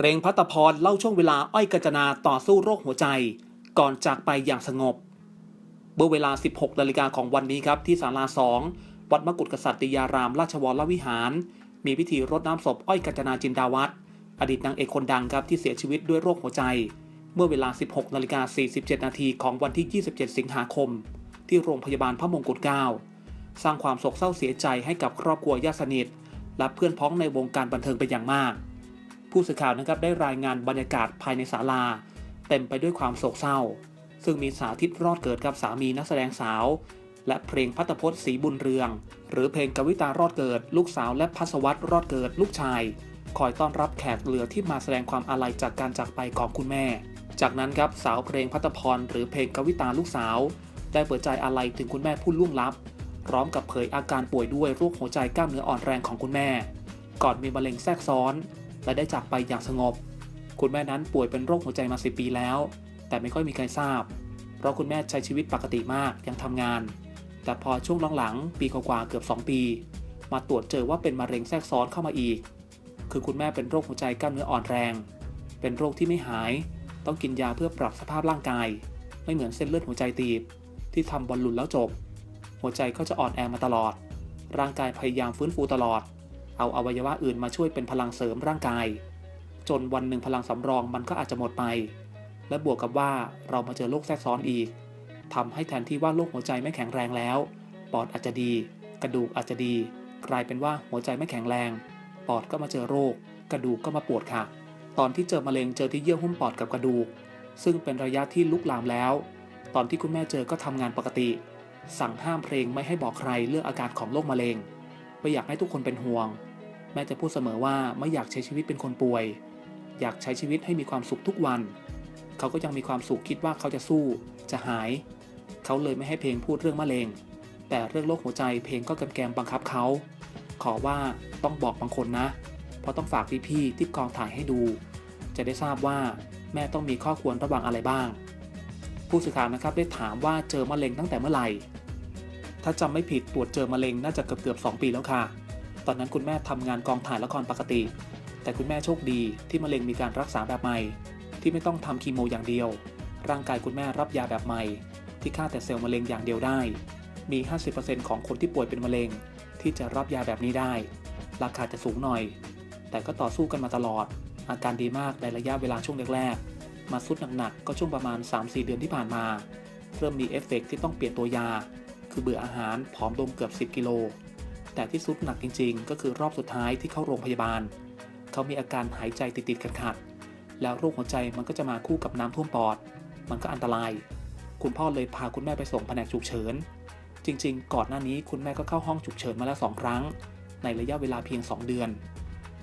เรงพัตพรเล่าช่วงเวลาอ้อยกัจนาต่อสู้โรคหัวใจ ก่อนจากไปอย่างสงบ เมื่อเวลา 16นาฬิกาของวันนี้ครับที่ศาลาสองวัดมกุฎกษัตริยาราม ราชวรวิหาร มีพิธีรดน้ำศพอ้อยกัจนาจินดาวัฒน์อดีตนางเอกคนดังครับที่เสียชีวิตด้วยโรคหัวใจ เมื่อเวลา 16นาฬิกา47นาทีของวันที่ 27 สิงหาคม ที่โรงพยาบาลพระมงกุฎเกล้าสร้างความโศกเศร้าเสียใจให้กับครอบครัวญาติสนิทและเพื่อนพ้องในวงการบันเทิงเป็นอย่างมาก ผู้สื่อข่าวนะครับได้รายงานบรรยากาศภายในศาลา เต็มไปด้วยความโศกเศร้า ซึ่งมีสาธิตรอดเกิดกับสามีนักแสดงสาว และเพลงพัตพจน์ศรีบุญเรือง หรือเพลงกวิตารอดเกิด ลูกสาวและพัสวัตรรอดเกิดลูกชาย คอยต้อนรับแขกเหลือที่มาแสดงความอาลัยจากการจากไปของคุณแม่ จากนั้นครับสาวเพลงพัตพรหรือเพลงกวิตาลูกสาว ได้เปิดใจอาลัยถึงคุณแม่ผู้ล่วงลับ พร้อมกับเผยอาการป่วยด้วยโรคหัวใจกล้ามเนื้ออ่อนแรงของคุณแม่ ก่อนมีมะเร็งแทรกซ้อน และได้จากไปอย่างสงบ คุณแม่นั้นป่วยเป็นโรคหัวใจมาสิปีแล้ว แต่ไม่ค่อยมีใครทราบ เพราะคุณแม่ใช้ชีวิตปกติมากยังทำงาน แต่พอช่วงหลังๆปีกว่าเกือบ 2 ปี มาตรวจเจอว่าเป็นมะเร็งแทรกซ้อนเข้ามาอีก คือคุณแม่เป็นโรคหัวใจกล้ามเนื้ออ่อนแรง เป็นโรคที่ไม่หาย ต้องกินยาเพื่อปรับสภาพร่างกาย ไม่เหมือนเส้นเลือดหัวใจตีบ ที่ทำบอลลูนแล้วจบ หัวใจก็จะอ่อนแอมาตลอด ร่างกายพยายามฟื้นฟูตลอด เอาอวัยวะอื่นมาช่วยเป็นพลังเสริมร่างกาย จนวันหนึ่งพลังสำรองมันก็อาจจะหมดไป และบวกกับว่าเรามาเจอโรคแทรกซ้อนอีกทำให้แทนที่ว่าโรคหัวใจไม่แข็งแรงแล้ว ปอดอาจจะดี กระดูกอาจจะดี กลายเป็นว่าหัวใจไม่แข็งแรง ปอดก็มาเจอโรค กระดูกก็มาปวดค่ะ ตอนที่เจอมะเร็งเจอที่เยื่อหุ้มปอดกับกระดูก ซึ่งเป็นระยะที่ลุกลามแล้ว ตอนที่คุณแม่เจอก็ทำงานปกติ สั่งห้ามเพลงไม่ให้บอกใครเรื่องอาการของโรคมะเร็ง ไม่อยากให้ทุกคนเป็นห่วง แม่จะพูดเสมอว่าไม่อยากใช้ชีวิตเป็นคนป่วย อยากใช้ชีวิตให้มีความสุขทุกวัน เขาก็ยังมีความสุขคิดว่าเขาจะสู้ จะหาย เขาเลยไม่ให้เพลงพูดเรื่องมะเร็ง แต่เรื่องโรคหัวใจเพลงก็กำแกมบังคับเขา ขอว่าต้องบอกบางคนนะ เพราะต้องฝากพี่ๆที่กองถ่ายให้ดู จะได้ทราบว่าแม่ต้องมีข้อควรระวังอะไรบ้าง ผู้สื่อข่าวนะครับได้ถามว่าเจอมะเร็งตั้งแต่เมื่อไหร่ ถ้าจำไม่ผิดตรวจเจอมะเร็งน่าจะเกือบเกือบๆ2ปีแล้วค่ะ ตอนนั้นคุณแม่ทำงานกองถ่ายละครปกติ แต่คุณแม่โชคดีที่มะเร็งมีการรักษาแบบใหม่ ที่ไม่ต้องทำคีโมอย่างเดียว ร่างกายคุณแม่รับยาแบบใหม่ ที่ฆ่าแต่เซลล์มะเร็งอย่างเดียวได้ มี 50%ของคนที่ป่วยเป็นมะเร็ง ที่จะรับยาแบบนี้ได้ ราคาจะสูงหน่อย แต่ก็ต่อสู้กันมาตลอด อาการดีมากในระยะเวลาช่วงแรกๆมาสุดหนักๆก็ช่วงประมาณ 3-4 เดือนที่ผ่านมา เริ่มมีเอฟเฟกต์ที่ต้องเปลี่ยนตัวยา คือเบื่ออาหารผอมลงเกือบ 10 กิโล แต่ที่สุดหนักจริง ๆ ก็คือรอบสุดท้ายที่เข้าโรงพยาบาล เขามีอาการหายใจติดๆขัดๆแล้วโรคหัวใจมันก็จะมาคู่กับน้ำท่วมปอด มันก็อันตราย คุณพ่อเลยพาคุณแม่ไปส่งแผนกฉุกเฉิน จริง ๆ ก่อนหน้านี้คุณแม่ก็เข้าห้องฉุกเฉินมาแล้วสองครั้ง ในระยะเวลาเพียง 2 เดือน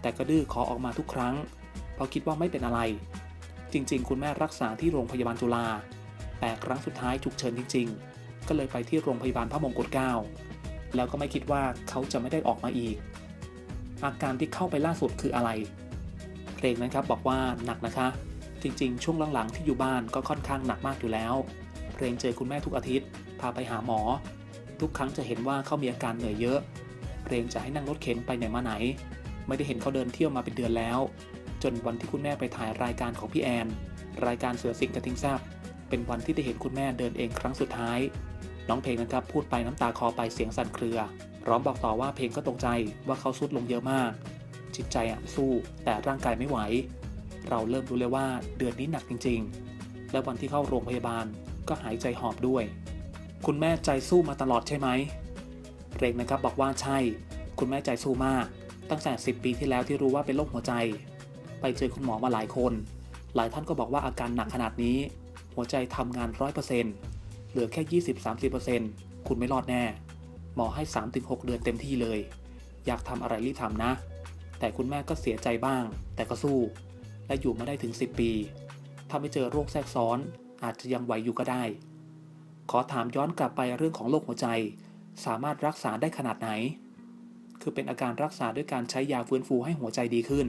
แต่ก็ดื้อขอออกมาทุกครั้ง เพราะคิดว่าไม่เป็นอะไร จริง ๆ คุณแม่รักษาที่โรงพยาบาลจุฬาแต่ครั้งสุดท้ายฉุกเฉินจริง ๆ ก็เลยไปที่โรงพยาบาลพระมงกุฎเกล้าแล้วก็ไม่คิดว่าเขาจะไม่ได้ออกมาอีก อาการที่เข้าไปล่าสุดคืออะไร เพลงนะครับบอกว่าหนักนะคะ จริงๆ ช่วงหลังๆที่อยู่บ้านก็ค่อนข้างหนักมากอยู่แล้ว เพลงเจอคุณแม่ทุกอาทิตย์ พาไปหาหมอ ทุกครั้งจะเห็นว่าเขามีอาการเหนื่อยเยอะ เพลงจะให้นั่งรถเข็นไปไหนมาไหน ไม่ได้เห็นเขาเดินเที่ยวมาเป็นเดือนแล้ว จนวันที่คุณแม่ไปถ่ายรายการของพี่แอน รายการเสือสิงกระทิงแซบเป็นวันที่ได้เห็นคุณแม่เดินเองครั้งสุดท้าย น้องเพลงนะครับพูดไปน้ำตาคอไปเสียงสั่นเครือ ร้อมบอกต่อว่าเพลงก็ตกใจว่าเขาสุดลงเยอะมาก จิตใจอะสู้แต่ร่างกายไม่ไหว เราเริ่มรู้เลยว่าเดือนนี้หนักจริง ๆ และวันที่เข้าโรงพยาบาลก็หายใจหอบด้วย คุณแม่ใจสู้มาตลอดใช่ไหมเพลงนะครับบอกว่าใช่ คุณแม่ใจสู้มาก ตั้งแต่ 10 ปีที่แล้วที่รู้ว่าเป็นโรคหัวใจ ไปเจอคุณหมอมาหลายคน หลายท่านก็บอกว่าอาการหนักขนาดนี้ หัวใจทำงาน100% เหลือแค่ 20-30%คุณไม่รอดแน่ หมอให้ 3-6 เดือนเต็มที่เลย อยากทำอะไรรีบทำนะ แต่คุณแม่ก็เสียใจบ้าง แต่ก็สู้ และอยู่มาได้ถึง 10 ปี ถ้าไม่เจอโรคแทรกซ้อน อาจจะยังไหวอยู่ก็ได้ ขอถามย้อนกลับไปเรื่องของโรคหัวใจ สามารถรักษาได้ขนาดไหน คือเป็นอาการรักษาด้วยการใช้ยาฟื้นฟูให้หัวใจดีขึ้น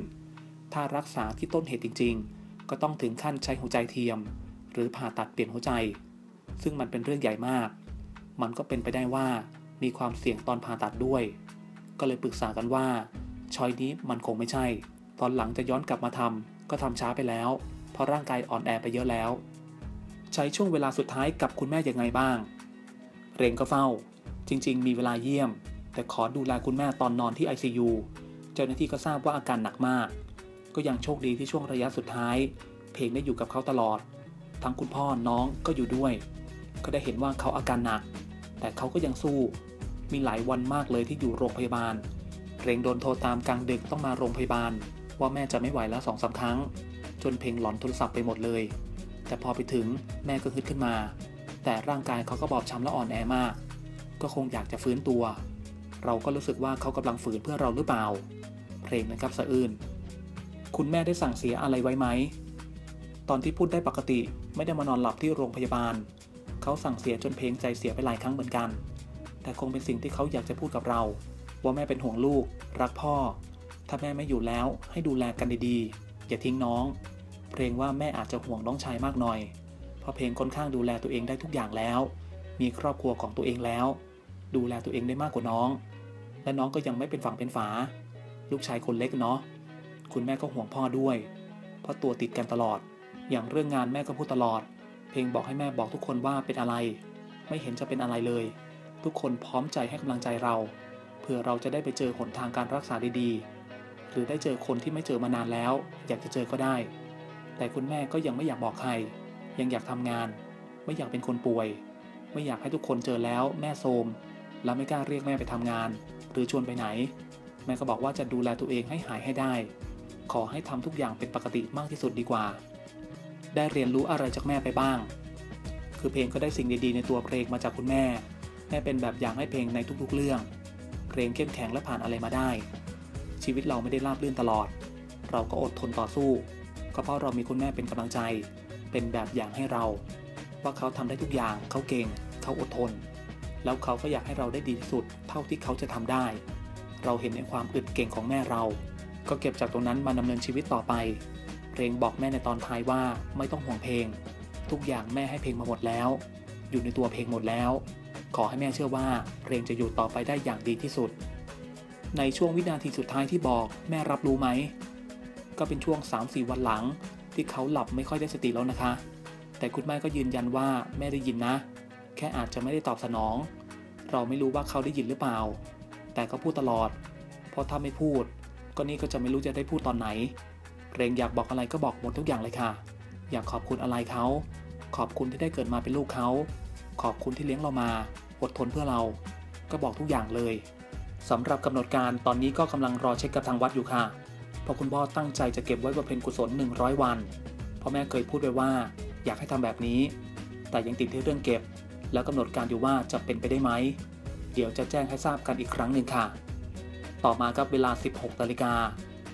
ถ้ารักษาที่ต้นเหตุจริง ๆ ก็ต้องถึงขั้นใช้หัวใจเทียม หรือผ่าตัดเปลี่ยนหัวใจ ซึ่งมันเป็นเรื่องใหญ่มาก มันก็เป็นไปได้ว่ามีความเสี่ยงตอนผ่าตัดด้วย ก็เลยปรึกษากันว่าชอยนี้มันคงไม่ใช่ ตอนหลังจะย้อนกลับมาทำก็ทำช้าไปแล้ว เพราะร่างกายอ่อนแอไปเยอะแล้ว ใช้ช่วงเวลาสุดท้ายกับคุณแม่ยังไงบ้าง เรงก็เฝ้า จริง ๆ มีเวลาเยี่ยม แต่ขอดูแลคุณแม่ตอนนอนที่ ICU เจ้าหน้าที่ก็ทราบว่าอาการหนักมาก ก็ยังโชคดีที่ช่วงระยะสุดท้าย เพลงได้อยู่กับเขาตลอด ทั้งคุณพ่อน้องก็อยู่ด้วย ก็ได้เห็นว่าเขาอาการหนัก แต่เขาก็ยังสู้ มีหลายวันมากเลยที่อยู่โรงพยาบาลเพลงโดนโทรตามกลางดึกต้องมาโรงพยาบาล ว่าแม่จะไม่ไหวแล้วสองสาครั้ง จนเพลงหลอนโทรศัพท์ไปหมดเลย แต่พอไปถึงแม่ก็ฮึดขึ้นมา แต่ร่างกายเขาก็บอบช้ำและอ่อนแอมาก ก็คงอยากจะฟื้นตัว เราก็รู้สึกว่าเขากำลังฝืนเพื่อเราหรือเปล่า เพลงนะครับสะอื้นคุณแม่ได้สั่งเสียอะไรไว้ไหม ตอนที่พูดได้ปกติไม่ได้มานอนหลับที่โรงพยาบาล เขาสั่งเสียจนเพลงใจเสียไปหลายครั้งเหมือนกัน แต่คงเป็นสิ่งที่เขาอยากจะพูดกับเรา ว่าแม่เป็นห่วงลูก รักพ่อ ถ้าแม่ไม่อยู่แล้วให้ดูแลกันดีๆ อย่าทิ้งน้อง เพลงว่าแม่อาจจะห่วงน้องชายมากหน่อย เพราะเพลงค่อนข้างดูแลตัวเองได้ทุกอย่างแล้ว มีครอบครัวของตัวเองแล้ว ดูแลตัวเองได้มากกว่าน้อง และน้องก็ยังไม่เป็นฝั่งเป็นฝา ลูกชายคนเล็กเนาะ คุณแม่ก็ห่วงพ่อด้วย เพราะตัวติดกันตลอด อย่างเรื่องงานแม่ก็พูดตลอด เพลงบอกให้แม่บอกทุกคนว่าเป็นอะไร ไม่เห็นจะเป็นอะไรเลย ทุกคนพร้อมใจให้กำลังใจเราเพื่อเราจะได้ไปเจอหนทางการรักษาดีๆ หรือได้เจอคนที่ไม่เจอมานานแล้ว อยากจะเจอก็ได้ แต่คุณแม่ก็ยังไม่อยากบอกใคร ยังอยากทำงาน ไม่อยากเป็นคนป่วย ไม่อยากให้ทุกคนเจอแล้วแม่โทมแล้วไม่กล้าเรียกแม่ไปทำงาน หรือชวนไปไหน แม่ก็บอกว่าจะดูแลตัวเองให้หายให้ได้ ขอให้ทำทุกอย่างเป็นปกติมากที่สุดดีกว่า ได้เรียนรู้อะไรจากแม่ไปบ้าง คือเพลงก็ได้สิ่งดีๆ ในตัวเพลงมาจากคุณแม่ แม่เป็นแบบอย่างให้เพลงในทุกๆเรื่อง เพลงเข้มแข็งและผ่านอะไรมาได้ ชีวิตเราไม่ได้ราบรื่นตลอด เราก็อดทนต่อสู้ ก็เพราะเรามีคุณแม่เป็นกำลังใจ เป็นแบบอย่างให้เรา ว่าเขาทำได้ทุกอย่างเขาเก่ง เขาอดทน แล้วเขาก็อยากให้เราได้ดีที่สุด เท่าที่เขาจะทำได้ เราเห็นในความอึดเก่งของแม่เรา ก็เก็บจากตรงนั้นมาดำเนินชีวิตต่อไป เพลงบอกแม่ในตอนท้ายว่าไม่ต้องห่วงเพลง ทุกอย่างแม่ให้เพลงมาหมดแล้ว อยู่ในตัวเพลงหมดแล้ว ขอให้แม่เชื่อว่าเพลงจะอยู่ต่อไปได้อย่างดีที่สุด ในช่วงวินาทีสุดท้ายที่บอกแม่รับรู้ไหม ก็เป็นช่วง 3-4 วันหลัง ที่เขาหลับไม่ค่อยได้สติแล้วนะคะ แต่คุณแม่ก็ยืนยันว่าแม่ได้ยินนะ แค่อาจจะไม่ได้ตอบสนอง เราไม่รู้ว่าเขาได้ยินหรือเปล่า แต่ก็พูดตลอด เพราะถ้าไม่พูด ก็นี่ก็จะไม่รู้จะได้พูดตอนไหน เพลงอยากบอกอะไรก็บอกหมดทุกอย่างเลยค่ะ อยากขอบคุณอะไรเขา ขอบคุณที่ได้เกิดมาเป็นลูกเขา ขอบคุณที่เลี้ยงเรามา อดทนเพื่อเรา ก็บอกทุกอย่างเลยสำหรับกำหนดการตอนนี้ก็กำลังรอเช็คกับทางวัดอยู่ค่ะ เพราะคุณพ่อตั้งใจจะเก็บไว้บำเพ็ญกุศล 100 วันเพราะแม่เคยพูดไว้ว่า อยากให้ทำแบบนี้ แต่ยังติดที่เรื่องเก็บ แล้วกำหนดการอยู่ว่าจะเป็นไปได้ไหม เดี๋ยวจะแจ้งให้ทราบกันอีกครั้งหนึ่งค่ะ ต่อมาครับเวลา 16นาฬิกา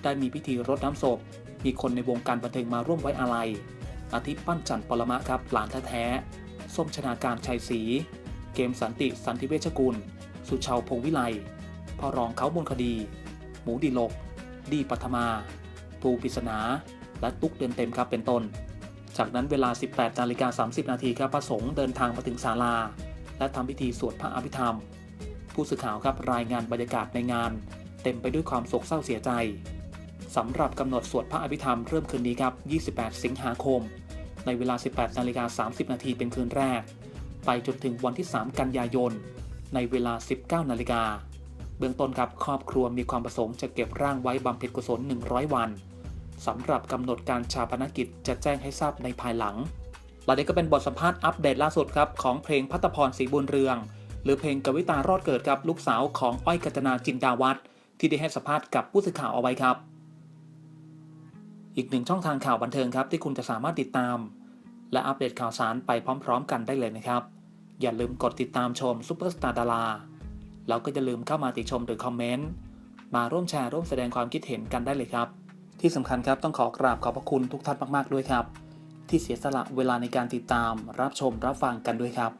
ได้มีพิธีรดน้ำศพ มีคนในวงการบันเทิงมาร่วมไว้อาลัย อาทิปั้นจันปรมะครับหลานแท้ๆส้มชนาการชัยศรีเกมสันติสันติเวชกุล สุชาวพงวิไลพ่อรองเขาบนคดี หมูดีลก ดีปัทมาปูปิศนา และตุ๊กเดือนเต็มครับเป็นต้น จากนั้นเวลา 18นาฬิกา30 นาทีครับพระสงฆ์เดินทางมาถึงศาลา และทำพิธีสวดพระอภิธรรม ผู้สื่อข่าวครับรายงานบรรยากาศในงาน เต็มไปด้วยความโศกเศร้าเสียใจ สำหรับกำหนดสวดพระอภิธรรมเริ่มคืนนี้ครับ 28 สิงหาคม ในเวลา 18นาฬิกา30 นาทีเป็นคืนแรก ไปจนถึงวันที่ 3 กันยายน ในเวลา 19 นาฬิกา เบื้องต้นครับครอบครัวมีความประสงค์จะเก็บร่างไว้บำเพ็ญกุศล 100 วันสำหรับกำหนดการชาปนกิจจะแจ้งให้ทราบในภายหลังและนี้ก็เป็นบทสัมภาษณ์อัปเดตล่าสุดครับของเพลงพัตพรศรีบุญเรือง หรือเพลงกวิตารอดเกิดกับลูกสาวของอ้อยกัจนาจินดาวัฒน์ที่ได้ให้สัมภาษณ์กับผู้สื่อข่าวเอาไว้ครับ อีกหนึ่งช่องทางข่าวบันเทิงครับที่คุณจะสามารถติดตาม และอัปเดตข่าวสารไปพร้อม ๆ กันได้เลยนะครับ อย่าลืมกดติดตามชมซุปเปอร์สตาร์ดาราแล้วก็อย่าลืมเข้ามาติชมหรือคอมเมนต์มาร่วมแชร์ร่วมแสดงความคิดเห็นกันได้เลยครับ ที่สำคัญครับต้องขอกราบขอบพระคุณทุกท่านมากๆด้วยครับ ที่เสียสละเวลาในการติดตามรับชมรับฟังกันด้วยครับ